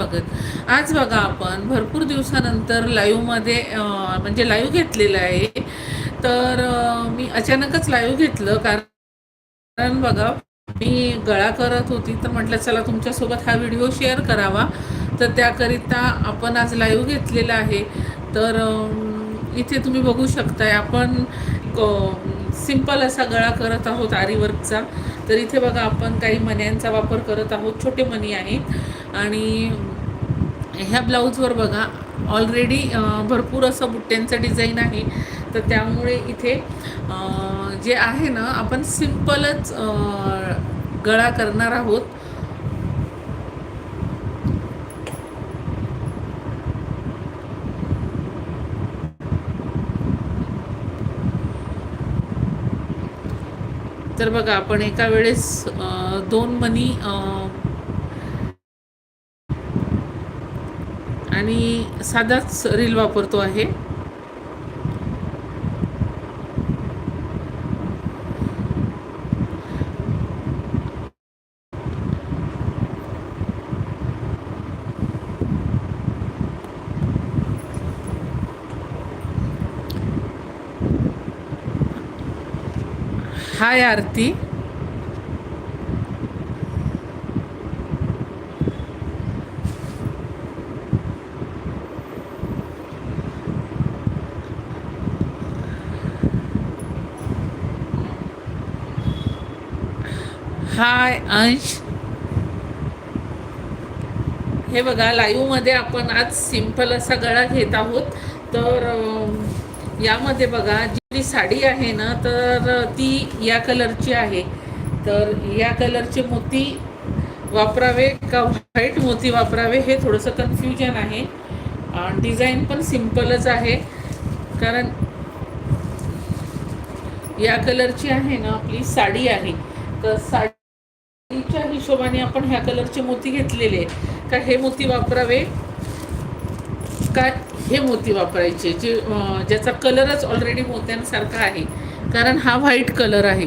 बघत. आज बघा आपण भरपूर दिवसानंतर लाईव्हमध्ये म्हणजे लाईव्ह घेतलेलं आहे. तर मी अचानकच लाईव्ह घेतलं कारण बघा मी गळा करत होती. तर म्हटलं चला तुमच्यासोबत हा व्हिडिओ शेअर करावा. तर त्याकरिता आपण आज लाईव्ह घेतलेला आहे. तर इथे तुम्ही बघू शकताय आपण सिंपल असा गळा करत आहोत आरीवर्कचा तर इथे बघा आपण काही मण्यांचा वापर करत आहोत छोटे मणी आहेत. आणि ह्या ब्लाऊजवर बघा ऑलरेडी भरपूर असं बुट्ट्यांचं डिझाईन आहे. तर त्यामुळे इथे जे आहे ना आपण सिम्पलच गळा करणार आहोत. तर बघा आपण एका वेळेस दोन मनी आणि साधाच रील वापरतो आहे. हाय आरती. हाय अंश. हे बघा लाईव्हमध्ये आपण आज सिंपल असा गळा घेत आहोत. तर यामध्ये बघा जी साडी आहे ना तर ती या कलरची आहे. तर या कलरचे मोती वापरावे का व्हाईट मोती वापरावे हे थोडंसं कन्फ्युजन आहे. डिझाईन पण सिम्पलच आहे. कारण या कलरची आहे ना आपली साडी आहे. तर साडी हिशोबाने आपण ह्या कलरचे मोती घेतलेले आहे. का हे मोती वापरावे? का हे मोती वापरायचे? जे ज्याचा कलरच ऑलरेडी मोत्यांसारखा आहे. कारण हा व्हाईट कलर आहे.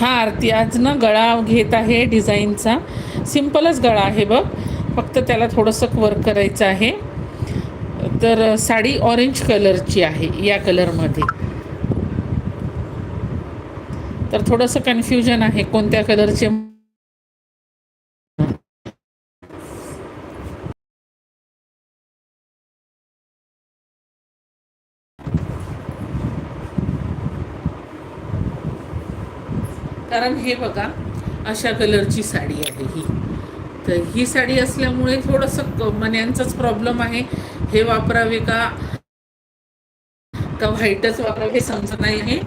हा आरती आज ना गळा घेत आहे डिझाईनचा. सिम्पलच गळा आहे बघ. फक्त त्याला थोडंसं वर्क करायचं आहे. तर साडी ऑरेंज कलरची आहे या कलरमध्ये तर थोडंसं कन्फ्युजन आहे कोणत्या कलरचे कारण हे बघा अशा कलरची साडी आहे ही. तर ही साडी असल्यामुळे थोडंसं मन्यांचाच प्रॉब्लेम आहे. हे वापरावे का? का व्हाईटच वापरावे हे समजत नाही हे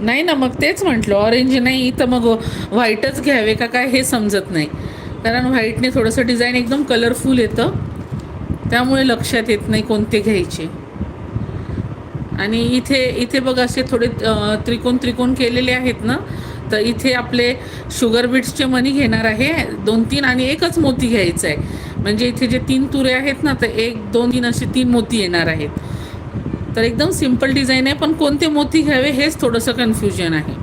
नाही ना मग तेच म्हटलं ऑरेंज नाही तर मग व्हाईटच घ्यावे का काय हे समजत नाही. कारण व्हाईटने थोडंसं डिझाईन एकदम कलरफुल येतं. त्यामुळे लक्षात येत नाही कोणते घ्यायचे. आणि इथे इथे बघ असे थोडे त्रिकोण त्रिकोण केलेले आहेत ना तर इथे आपले शुगर बीट्सचे मनी घेणार आहे दोन तीन आणि एकच मोती घ्यायचं आहे. म्हणजे इथे जे तीन तुरे आहेत ना तर एक दोन तीन असे तीन मोती येणार आहेत. तर एकदम सिंपल डिझाईन आहे पण कोणते मोती घ्यावे हेच थोडंसं कन्फ्युजन आहे.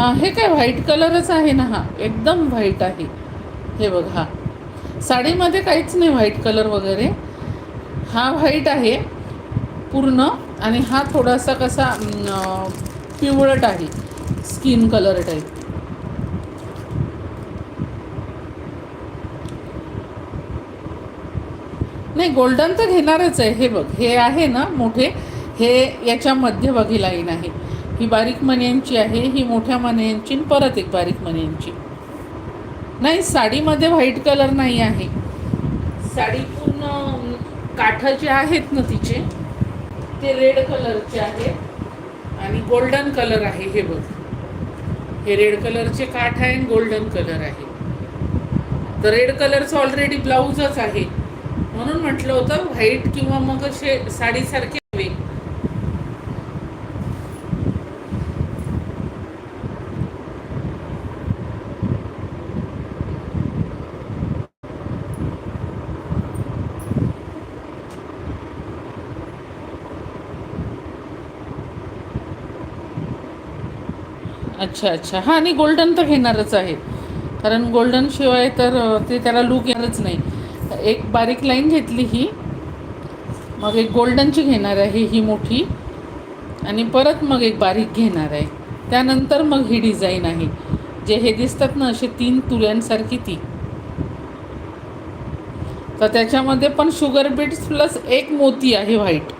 हे काय? व्हाईट कलरच आहे ना हा. एकदम व्हाईट आहे. हे बघ. साडीमध्ये काहीच नाही व्हाईट कलर वगैरे. हा व्हाईट आहे. पूर्ण. आणि हा थोडासा कसा पिवळट आहे. स्किन कलर टाईप नाही गोल्डन तर घेणारच आहे. हे बघ. हे आहे ना मोठे. हे याच्या मध्यभागी लाईन आहे. ही बारीक मण्यांची आहे ही मोठ्या मण्यांची आणि परत एक बारीक मण्यांची. नाही साडीमध्ये व्हाईट कलर नाही आहे. साडी पूर्ण काठ जे आहेत ना तिचे ते रेड कलरचे आहेत आणि गोल्डन कलर आहे हे बघ. हे रेड कलरचे काठ आहे आणि गोल्डन कलर आहे. तर रेड कलरचं ऑलरेडी ब्लाऊजच आहे. म्हणून म्हटलं होतं व्हाईट किंवा मग असे साडीसारखे अच्छा अच्छा. हां आणि गोल्डन तर घेणारच आहे. कारण गोल्डन शिवाय तर ते त्याला लूक येणारच नाही. एक बारीक लाईन घेतली ही. मग एक गोल्डनची घेणार आहे ही मोठी. आणि परत मग एक बारीक घेणार आहे. त्यानंतर मग ही डिझाईन आहे. जे हे दिसतात ना असे तीन तुल्यांसारखी ती. तर त्याच्यामध्ये पण शुगर बीट्स प्लस एक मोती आहे व्हाईट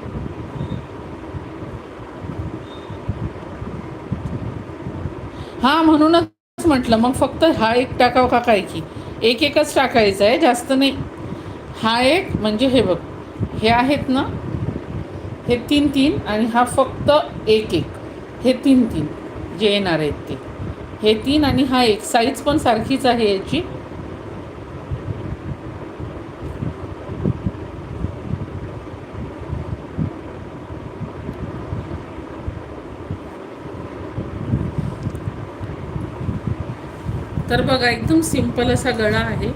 हां म्हणूनच म्हटलं मग फक्त हा एक टाकाव का काय की? एक एकच टाकायचं आहे जास्त नाही. हा एक म्हणजे हे बघ हे आहेत ना हे तीन तीन आणि हा फक्त एक एक. हे तीन तीन जे येणार आहेत ते. हे तीन आणि हा एक साईज पण सारखीच आहे याची. तर बघा एकदम सिंपल असा गळा आहे.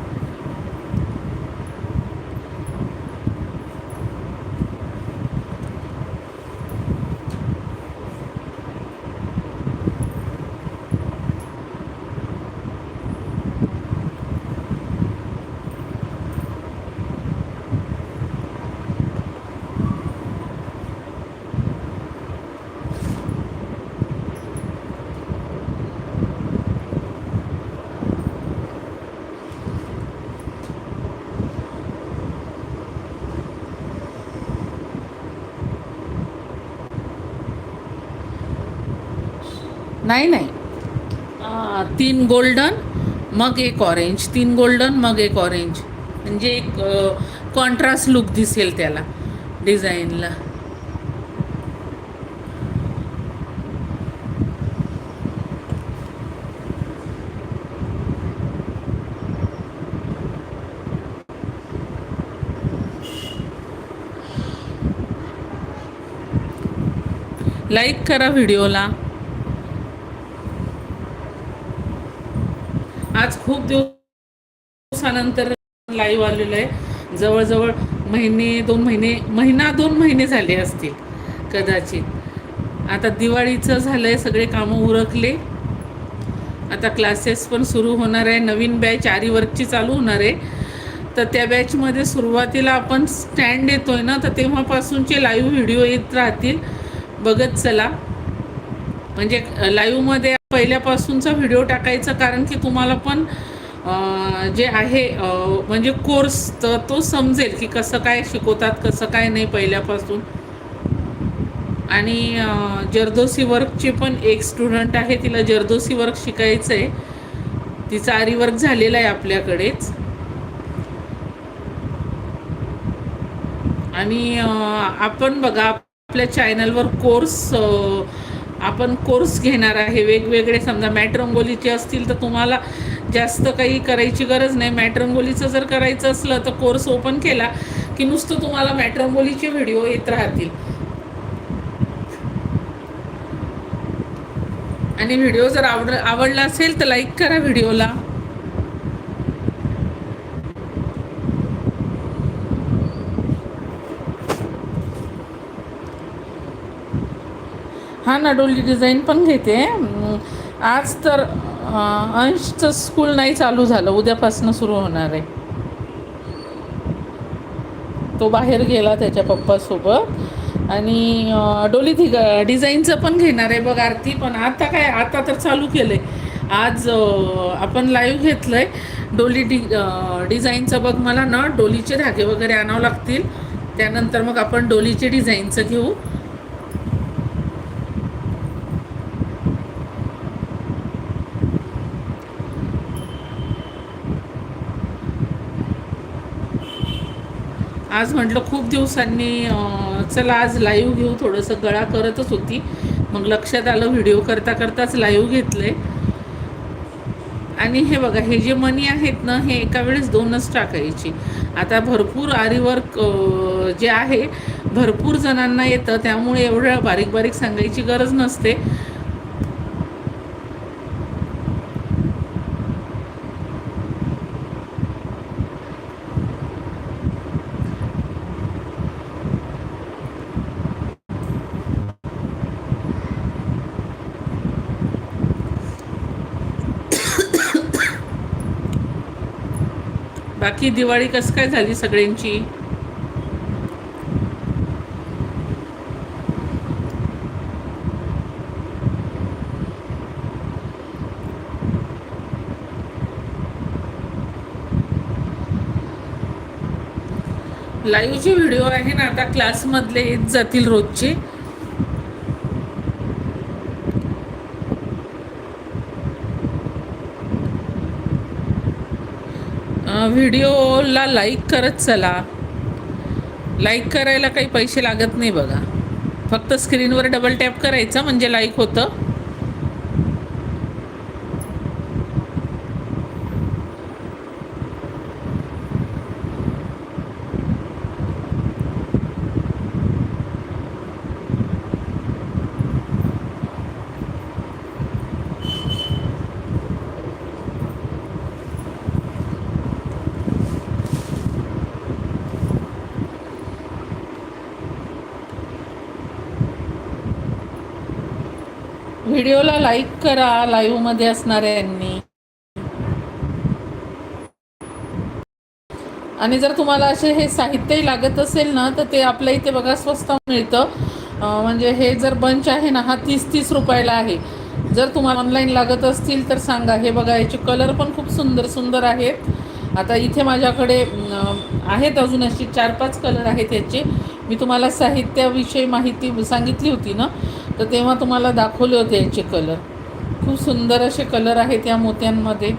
नाही नाही. तीन गोल्डन मग एक ऑरेंज तीन गोल्डन मग एक ऑरेंज म्हणजे एक कॉन्ट्रास्ट लुक दिसेल त्याला डिझाईनला लाईक करा व्हिडिओला आज खूप दिवसानंतर लाईव्ह आलेलं आहे. जवळजवळ महिने दोन महिने महिना दोन महिने झाले असतील कदाचित. आता दिवाळीचं झालं आहे सगळे कामं उरकले. आता क्लासेस पण सुरू होणार आहे. नवीन बॅच आरी वर्कची चालू होणार आहे. तर त्या बॅचमध्ये सुरुवातीला आपण स्टँड येतोय ना तर तेव्हापासूनचे लाईव्ह व्हिडिओ येत राहतील. बघत चला. म्हणजे लाईव्हमध्ये पहिल्यापासूनचा व्हिडिओ टाकायचा कारण की तुम्हाला पण जे आहे म्हणजे कोर्स तर तो समजेल की कसं काय शिकवतात कसं काय नाही पहिल्यापासून. आणि जर्दोसी जरदोसी वर्कची पण एक स्टुडंट आहे तिला जरदोसी वर्क शिकायचं आहे तिचा आरी वर्क झालेला आहे आपल्याकडेच. आणि आपण बघा आपल्या चॅनलवर कोर्स आपण कोर्स घेणार आहे. वेगवेगळे समजा मॅट्रंगोलीचे असतील तर तुम्हाला जास्त काही करायची गरज नाही. मॅट्रंगोलीचं जर करायचं असलं तर कोर्स ओपन केला की नुसतं तुम्हाला मॅट्रंगोलीचे व्हिडिओ येत राहतील. आणि व्हिडिओ जर आवड आवडला असेल तर लाईक करा व्हिडिओला हा ना डोली डिझाईन पण घेते. आज तर अंशचं स्कूल नाही चालू झालं. उद्यापासून सुरू होणार आहे. तो बाहेर गेला त्याच्या पप्पासोबत. आणि डोली धी डिझाईनचं पण घेणार आहे बघ आरती. पण आता काय आता तर चालू केलं आहे आज आपण लाईव्ह घेतलं आहे डोली डि डिझाईनचं बघ मला ना डोलीचे धागे वगैरे आणावं लागतील. त्यानंतर मग आपण डोलीचे डिझाईनचं घेऊ. आज म्हटलं खूप दिवसांनी चला आज लाईव्ह घेऊ थोडंसं गळा करतच होती. मग लक्षात आलं व्हिडिओ करता करताच लाईव्ह घेतलं आहे आणि हे बघा हे जे मनी आहेत ना हे एका वेळेस दोनच टाकायची. आता भरपूर आरीवर्क जे आहे भरपूर जणांना येतं त्यामुळे एवढं बारीक बारीक सांगायची गरज नसते. बाकी दिवाळी कसं काय झाली सगळ्यांची? लाईव्हचे व्हिडिओ आहे ना आता क्लासमधले येत जातील रोजचे. व्हिडिओला लाईक करत चला. लाईक करायला काही पैसे लागत नाही बघा. फक्त स्क्रीनवर डबल टॅप करायचं म्हणजे लाईक होतं. व्हिडिओला लाईक करा लाईव्हमध्ये असणाऱ्यांनी. आणि जर तुम्हाला असे हे साहित्यही लागत असेल ना तर ते आपल्या इथे बघा स्वस्त मिळतं. म्हणजे हे जर बंच आहे ना हा तीस तीस रुपयाला आहे. जर तुम्हाला ऑनलाईन लागत असतील तर सांगा. हे बघा याचे कलर पण खूप सुंदर सुंदर आहेत. आता इथे माझ्याकडे आहेत अजून अशी चार पाच कलर आहेत याचे. मी तुम्हाला साहित्याविषयी माहिती सांगितली होती ना. तर तेव्हा तुम्हाला दाखवले होते याचे कलर खूप सुंदर असे कलर आहेत या मोत्यांमध्ये.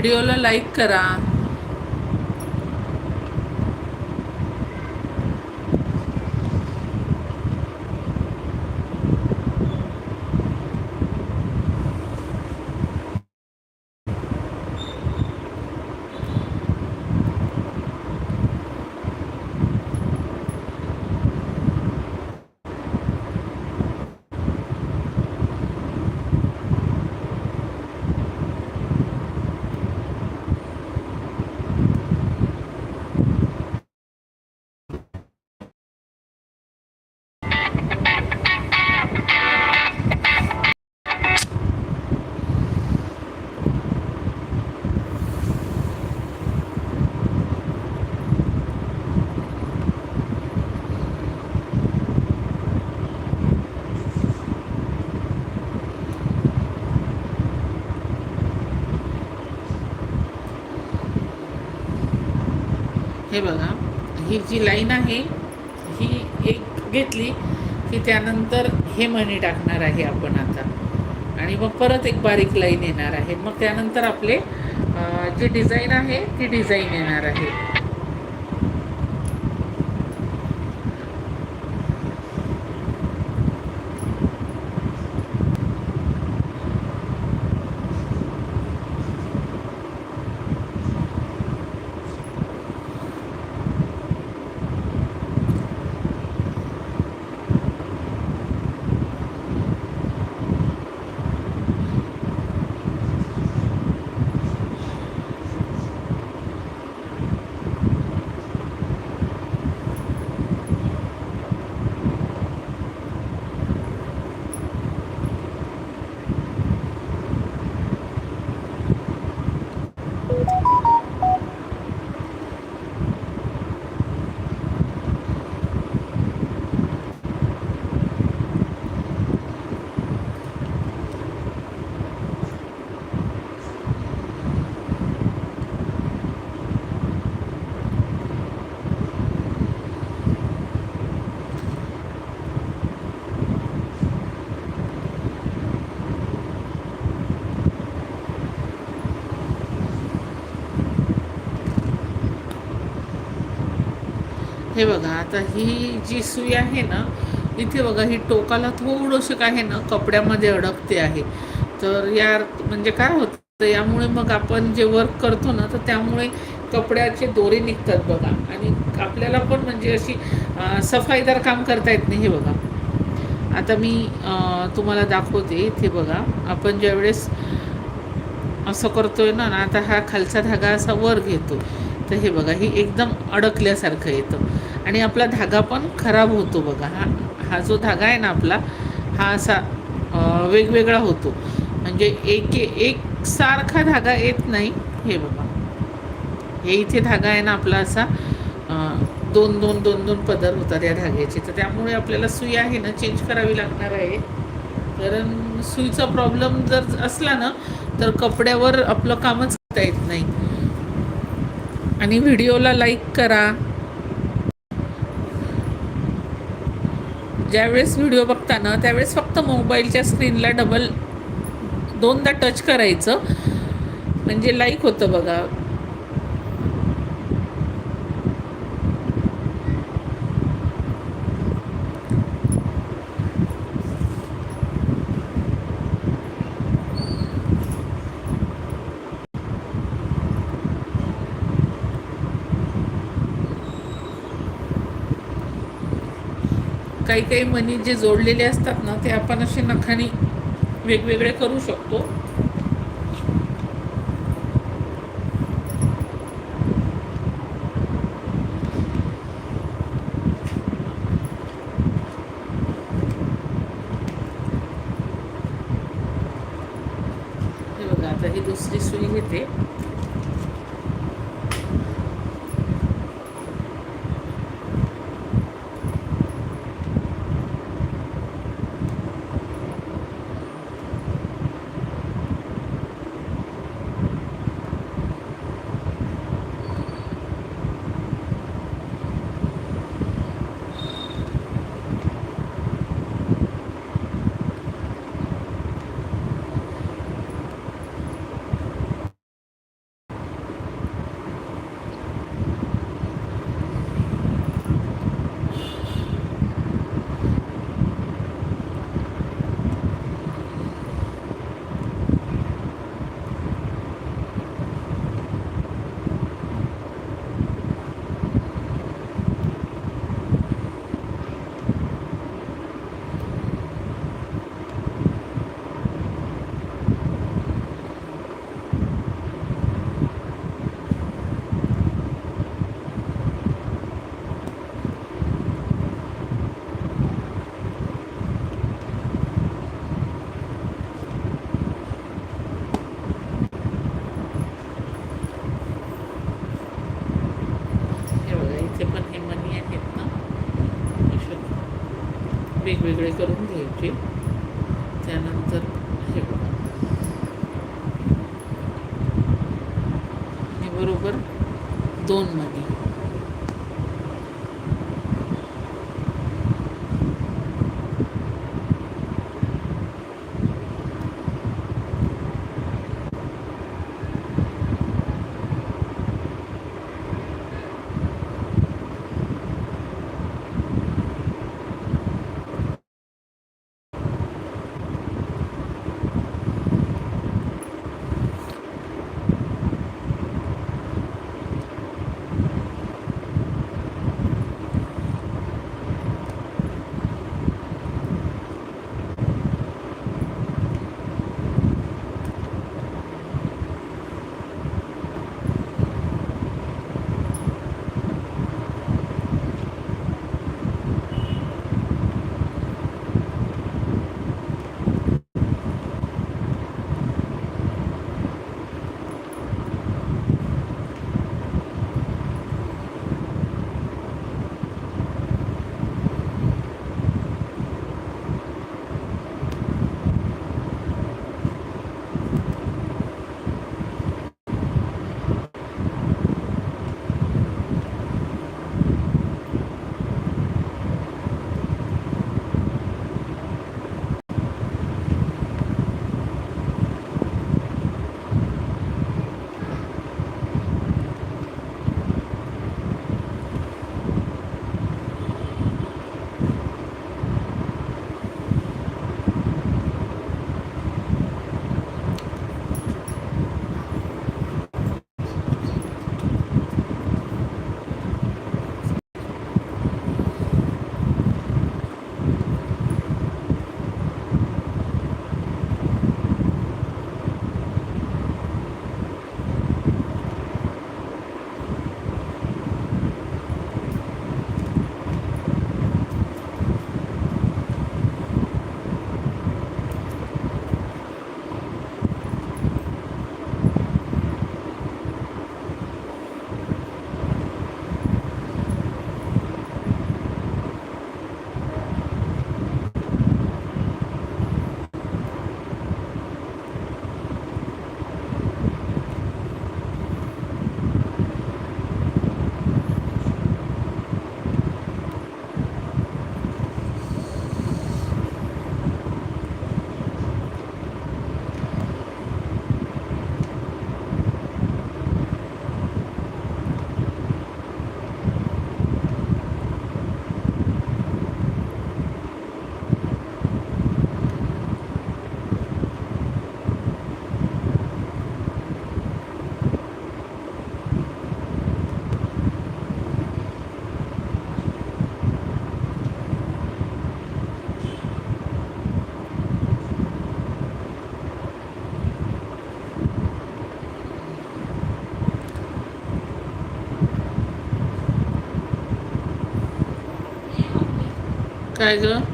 व्हिडिओला लाईक करा. हे बघा ही जी लाईन आहे ही एक घेतली की त्यानंतर हे मणी टाकणार आहे आपण आता. आणि मग परत एक बारीक लाईन येणार आहे. मग त्यानंतर आपले जी डिझाईन आहे ती डिझाईन येणार आहे. हे बघा आता ही जी सुई आहे ना इथे बघा ही टोकाला थोडंसं काय आहे ना कपड्यामध्ये अडकते आहे. तर या म्हणजे काय होतं यामुळे मग आपण जे वर्क करतो ना तर त्यामुळे कपड्याचे दोरे निघतात बघा. आणि आपल्याला पण म्हणजे अशी सफाईदार काम करता येत नाही हे बघा. आता मी तुम्हाला दाखवते इथे बघा. आपण ज्यावेळेस असं करतोय ना ना आता हा खालचा धागा असा वर घेतो. तर हे बघा ही एकदम अडकल्यासारखं येतं. आणि आपला धागा पण खराब होतो बघा. हा हा जो धागा आहे ना आपला हा असा वेगवेगळा होतो. म्हणजे एक एक सारखा धागा येत नाही. हे बघा. हे इथे धागा आहे ना आपला असा दोन दोन दोन दोन पदर होतात या धाग्याचे. तर त्यामुळे आपल्याला सुई आहे ना चेंज करावी लागणार आहे. कारण सुईचा प्रॉब्लेम जर असला ना तर कपड्यावर आपलं कामच करता येत नाही. आणि व्हिडिओला लाईक करा. ज्यावेळेस व्हिडिओ बघता ना त्यावेळेस फक्त मोबाईलच्या स्क्रीनला डबल दोनदा टच करायचं. म्हणजे लाईक होतं बघा. काही काही मनी जे जोडलेले असतात ना ते आपण असे नखाने वेगवेगळे करू शकतो हे बघा आता ही दुसरी सुई घेते हे बघा इथे पण हे मनी आहेत ना असे वेगवेगळे करून घ्यायचे त्यानंतर काय ग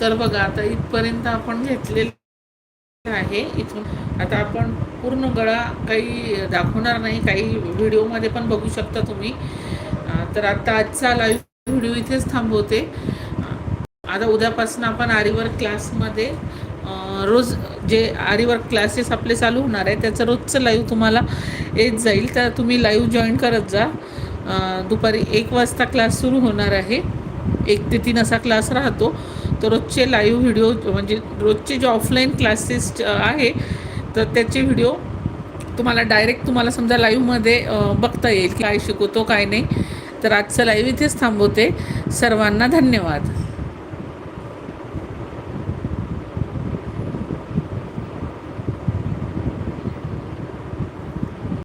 तर बघा आता इथपर्यंत आपण घेतलेलं आहे इथून. आता आपण पूर्ण गळा काही दाखवणार नाही काही व्हिडिओमध्ये पण बघू शकता तुम्ही. तर आता आजचा लाईव्ह व्हिडिओ इथेच थांबवते. आता उद्यापासून आपण आरीवर्क क्लासमध्ये रोज जे आरीवर्क क्लासेस आपले चालू होणार आहे त्याचं रोजचं लाईव्ह तुम्हाला येत जाईल. तर तुम्ही लाईव्ह जॉईन करत जा. दुपारी एक वाजता क्लास सुरू होणार आहे. एक ते तीन असा क्लास राहतो. तर रोजचे लाईव्ह व्हिडिओ म्हणजे रोजचे जे ऑफलाईन क्लासेस आहे तर त्याचे व्हिडिओ तुम्हाला डायरेक्ट तुम्हाला समजा लाईव्हमध्ये बघता येईल की काय शिकवतो काय नाही. तर आजचं लाईव्ह इथेच थांबवते. सर्वांना धन्यवाद.